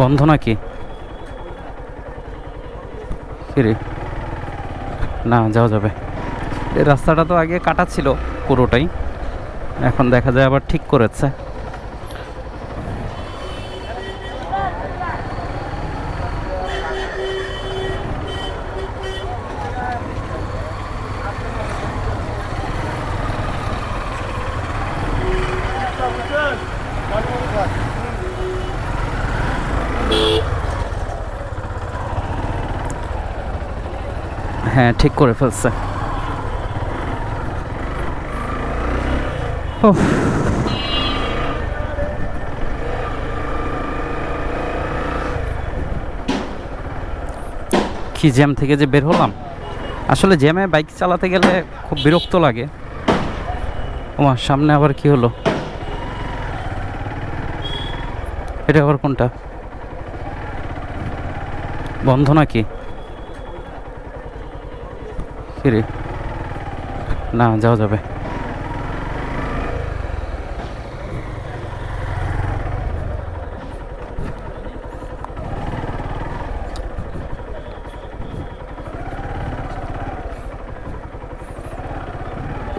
বন্ধ নাকি? ফিরে না, যাওয়া যাবে। এই রাস্তাটা তো আগে কাটা ছিল পুরোটাই। এখন দেখা যায় আবার ঠিক করেছে। হ্যাঁ ঠিক করে ফেলছে। উফ। কি জ্যাম থেকে যে বের হলাম? আসলে জ্যামে বাইক চালাতে গেলে খুব বিরক্ত লাগে। আমার সামনে আবার কি হলো? এটা আবার কোনটা? বন্ধ নাকি? কিরে না, যাওয়া যাবে।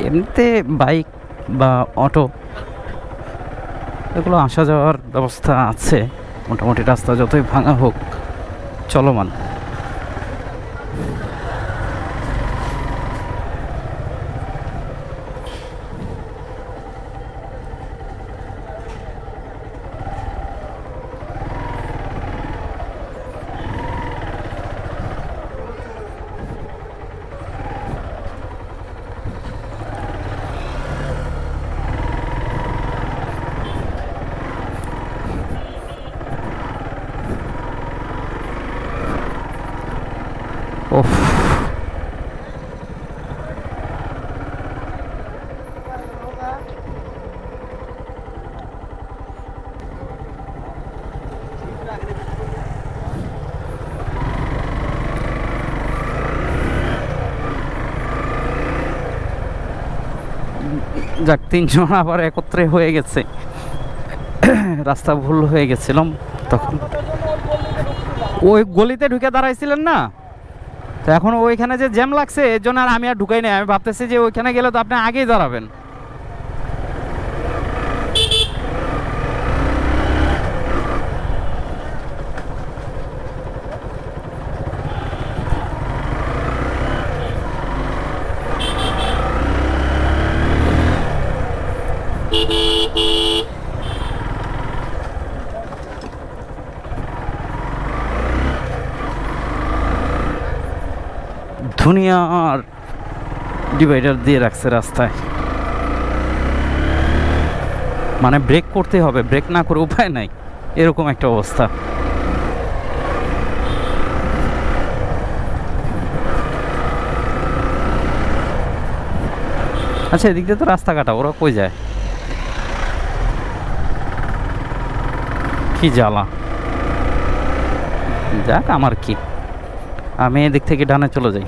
এমনিতে বাইক বা অটো, এগুলো আসা যাওয়ার ব্যবস্থা আছে। মোটামুটি রাস্তা যতই ভাঙা হোক, চলমান। ওফ যাক, তিনজন আবার একত্রে হয়ে গেছে। রাস্তা ভুল হয়ে গেছিলাম তখন। ওই গলিতে ঢুকে দাঁড়াইছিলেন না? তো এখন ওইখানে যে জ্যাম লাগছে, এর জন্য আর আমি আর ঢুকাই নাই। আমি ভাবতেছি যে ওইখানে গেলে তো আপনি আগেই দাঁড়াবেন। দুনিয়ার ডিভাইডার দিয়ে রাখছে রাস্তায়। মানে ব্রেক করতে হবে ব্রেক না করে উপায় নাই। এরকম একটা অবস্থা। আচ্ছা এদিক দিয়ে তো রাস্তা কাটা ওরা কই যায়? কি জ্বালা। যাক, আমার কি। আমি এদিক থেকে ডানে চলে যাই।